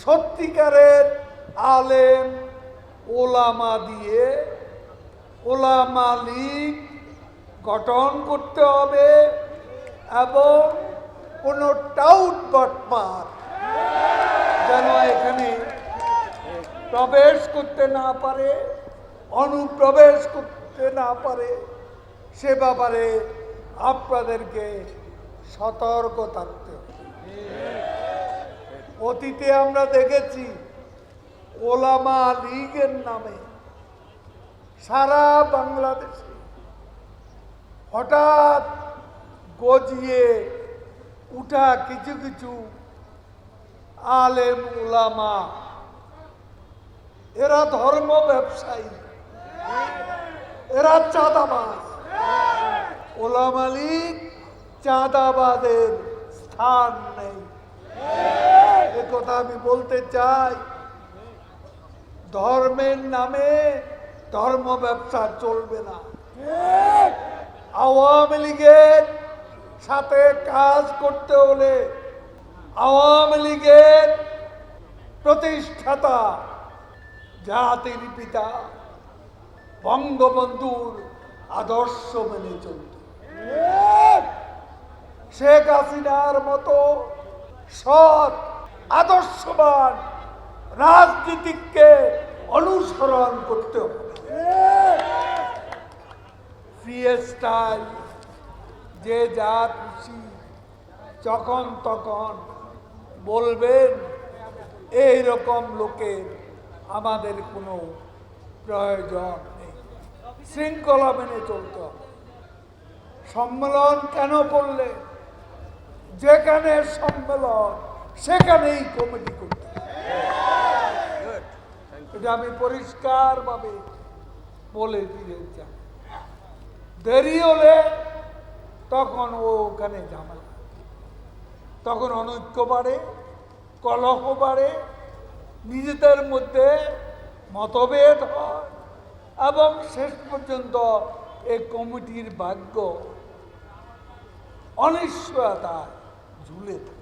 সত্যিকারের আলেম, ওলামা দিয়ে ওলামা লীগ গঠন করতে হবে এবং কোনো টাউট বটপার যেন এখানে প্রবেশ করতে না পারে, অনুপ্রবেশ করতে না পারে, সে ব্যাপারে আপনাদেরকে সতর্ক থাকতে অতীতে আমরা দেখেছি ওলামা লীগের নামে সারা বাংলাদেশে হঠাৎ গজিয়ে উঠা কিছু কিছু আলেম ওলামা এরা ধর্ম ব্যবসায়ী, এরা চাঁদাবাজ। ওলামা লীগ চাঁদাবাদের স্থান নেই। কথা আমি বলতে চাই। ধর্মের নামে ধর্ম ব্যবসা চলবে না। আওয়ামী লীগের সাথে কাজ করতে হলে আওয়ামী লীগের প্রতিষ্ঠাতা, জাতির পিতা, বঙ্গবন্ধুর আদর্শ মেনে চলত। শেখ হাসিনার মতো সৎ আদর্শবান রাজনীতিককে অনুসরণ করতে হবে। যে যা খুশি, যখন তখন বলবেন এই রকম লোকের আমাদের কোনো প্রয়োজন নেই। শৃঙ্খলা মেনে চলতে হবে। সম্মেলন কেন করলে? যেখানে সম্মেলন সেখানেই কমিটি করতে। এটা আমি পরিষ্কারভাবে বলে দিয়ে চাই। দেরি হলে তখন ও ওখানে ঝামেলা। তখন অনৈক্য বাড়ে কলহ বাড়ে নিজেদের মধ্যে মতভেদ হয় এবং শেষ পর্যন্ত এই কমিটির ভাগ্য অনিশ্চয়তা ঝুলে থাকে।